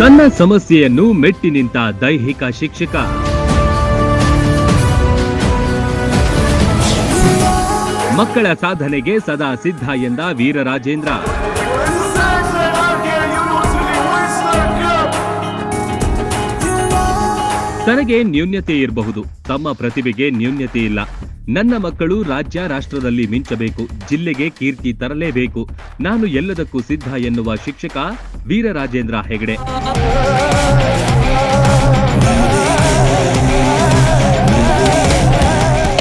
ತನ್ನ ಸಮಸ್ಯೆಯನ್ನು ಮೆಟ್ಟಿ ನಿಂತ ದೈಹಿಕ ಶಿಕ್ಷಕ. ಮಕ್ಕಳ ಸಾಧನೆಗೆ ಸದಾ ಸಿದ್ಧ ಎಂದ ವೀರರಾಜೇಂದ್ರ. ತನಗೆ ನ್ಯೂನ್ಯತೆ ಇರಬಹುದು, ತಮ್ಮ ಪ್ರತಿಭೆಗೆ ನ್ಯೂನ್ಯತೆ ಇಲ್ಲ. ನನ್ನ ಮಕ್ಕಳು ರಾಜ್ಯ ರಾಷ್ಟ್ರದಲ್ಲಿ ಮಿಂಚಬೇಕು, ಜಿಲ್ಲೆಗೆ ಕೀರ್ತಿ ತರಲೇಬೇಕು. ನಾನು ಎಲ್ಲದಕ್ಕೂ ಸಿದ್ಧ ಎನ್ನುವ ಶಿಕ್ಷಕ ವೀರರಾಜೇಂದ್ರ ಹೆಗಡೆ.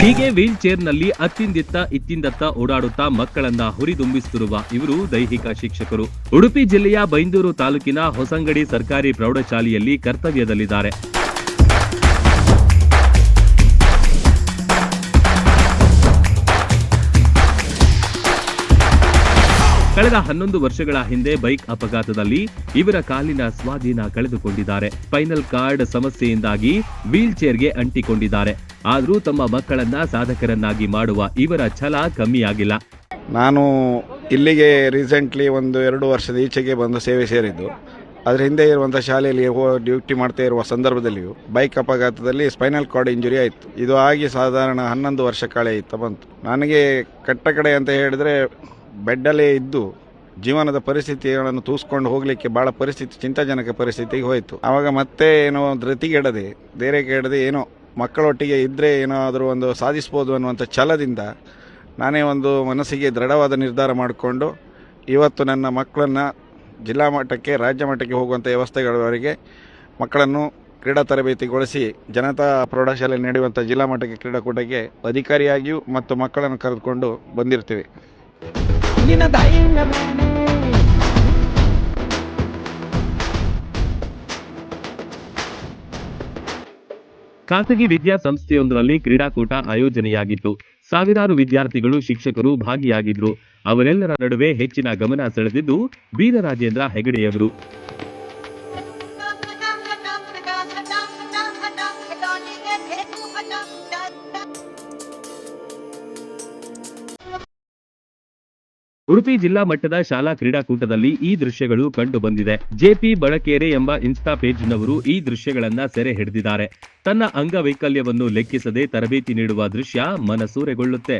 ಹೀಗೆ ವೀಲ್ ಚೇರ್ನಲ್ಲಿ ಅತ್ತಿಂದಿತ್ತ ಇತ್ತಿಂದತ್ತ ಓಡಾಡುತ್ತಾ ಮಕ್ಕಳನ್ನ ಹುರಿದುಂಬಿಸುತ್ತಿರುವ ಇವರು ದೈಹಿಕ ಶಿಕ್ಷಕರು. ಉಡುಪಿ ಜಿಲ್ಲೆಯ ಬೈಂದೂರು ತಾಲೂಕಿನ ಹೊಸಂಗಡಿ ಸರ್ಕಾರಿ ಪ್ರೌಢಶಾಲೆಯಲ್ಲಿ ಕರ್ತವ್ಯದಲ್ಲಿದ್ದಾರೆ. ಕಳೆದ ಹನ್ನೊಂದು ವರ್ಷಗಳ ಹಿಂದೆ ಬೈಕ್ ಅಪಘಾತದಲ್ಲಿ ಇವರ ಕಾಲಿನ ಸ್ವಾಧೀನ ಕಳೆದುಕೊಂಡಿದ್ದಾರೆ. ಸ್ಪೈನಲ್ ಕಾರ್ಡ್ ಸಮಸ್ಯೆಯಿಂದಾಗಿ ವೀಲ್ ಚೇರ್ಗೆ ಅಂಟಿಕೊಂಡಿದ್ದಾರೆ. ಆದರೂ ತಮ್ಮ ಮಕ್ಕಳನ್ನ ಸಾಧಕರನ್ನಾಗಿ ಮಾಡುವ ಇವರ ಛಲ ಕಮ್ಮಿಯಾಗಿಲ್ಲ. ನಾನು ಇಲ್ಲಿಗೆ ರೀಸೆಂಟ್ಲಿ ಒಂದು ಎರಡು ವರ್ಷದ ಈಚೆಗೆ ಬಂದು ಸೇವೆ ಸೇರಿದ್ದು. ಅದರ ಹಿಂದೆ ಇರುವಂಥ ಶಾಲೆಯಲ್ಲಿ ಡ್ಯೂಟಿ ಮಾಡ್ತಾ ಇರುವ ಸಂದರ್ಭದಲ್ಲಿಯೂ ಬೈಕ್ ಅಪಘಾತದಲ್ಲಿ ಸ್ಪೈನಲ್ ಕಾರ್ಡ್ ಇಂಜುರಿ ಆಯಿತು. ಇದು ಆಗಿ ಸಾಧಾರಣ ಹನ್ನೊಂದು ವರ್ಷ ಕಳೆಯಿತ ಬಂತು. ನನಗೆ ಕಟ್ಟ ಕಡೆ ಅಂತ ಹೇಳಿದರೆ ಬೆಡ್ಡಲ್ಲೇ ಇದ್ದು ಜೀವನದ ಪರಿಸ್ಥಿತಿಗಳನ್ನು ತೂಸ್ಕೊಂಡು ಹೋಗಲಿಕ್ಕೆ ಭಾಳ ಪರಿಸ್ಥಿತಿ, ಚಿಂತಾಜನಕ ಪರಿಸ್ಥಿತಿಗೆ ಹೋಯಿತು. ಆವಾಗ ಮತ್ತೆ ಏನೋ ಧೃತಿಗೆಡದೆ ಧೈರ್ಯಗೆಡದೆ ಏನೋ ಮಕ್ಕಳೊಟ್ಟಿಗೆ ಇದ್ದರೆ ಏನಾದರೂ ಒಂದು ಸಾಧಿಸ್ಬೋದು ಅನ್ನುವಂಥ ಛಲದಿಂದ ನಾನೇ ಒಂದು ಮನಸ್ಸಿಗೆ ದೃಢವಾದ ನಿರ್ಧಾರ ಮಾಡಿಕೊಂಡು ಇವತ್ತು ನನ್ನ ಮಕ್ಕಳನ್ನು ಜಿಲ್ಲಾ ಮಟ್ಟಕ್ಕೆ, ರಾಜ್ಯ ಮಟ್ಟಕ್ಕೆ ಹೋಗುವಂಥ ವ್ಯವಸ್ಥೆಗಳವರೆಗೆ ಮಕ್ಕಳನ್ನು ಕ್ರೀಡಾ ತರಬೇತಿಗೊಳಿಸಿ ಜನತಾ ಪ್ರೌಢಶಾಲೆ ನಡೆಯುವಂಥ ಜಿಲ್ಲಾ ಮಟ್ಟಕ್ಕೆ ಕ್ರೀಡಾಕೂಟಕ್ಕೆ ಅಧಿಕಾರಿಯಾಗಿಯೂ ಮತ್ತು ಮಕ್ಕಳನ್ನು ಕರೆದುಕೊಂಡು ಬಂದಿರ್ತೀವಿ. ಖಾಸಗಿ ವಿದ್ಯಾಸಂಸ್ಥೆಯೊಂದರಲ್ಲಿ ಕ್ರೀಡಾಕೂಟ ಆಯೋಜನೆಯಾಗಿತ್ತು. ಸಾವಿರಾರು ವಿದ್ಯಾರ್ಥಿಗಳು, ಶಿಕ್ಷಕರು ಭಾಗಿಯಾಗಿದ್ರು. ಅವರೆಲ್ಲರ ನಡುವೆ ಹೆಚ್ಚಿನ ಗಮನ ಸೆಳೆದಿದ್ದು ವೀರರಾಜೇಂದ್ರ ಹೆಗಡೆಯವರು. ಉಡುಪಿ ಜಿಲ್ಲಾ ಮಟ್ಟದ ಶಾಲಾ ಕ್ರೀಡಾಕೂಟದಲ್ಲಿ ಈ ದೃಶ್ಯಗಳು ಕಂಡು ಬಂದಿದೆ. ಜೆಪಿ ಬಳಕೇರೆ ಎಂಬ ಇನ್ಸ್ಟಾ ಪೇಜ್ನವರು ಈ ದೃಶ್ಯಗಳನ್ನ ಸೆರೆ ಹಿಡಿದಿದ್ದಾರೆ. ತನ್ನ ಅಂಗವೈಕಲ್ಯವನ್ನು ಲೆಕ್ಕಿಸದೆ ತರಬೇತಿ ನೀಡುವ ದೃಶ್ಯ ಮನಸೂರೆಗೊಳ್ಳುತ್ತೆ.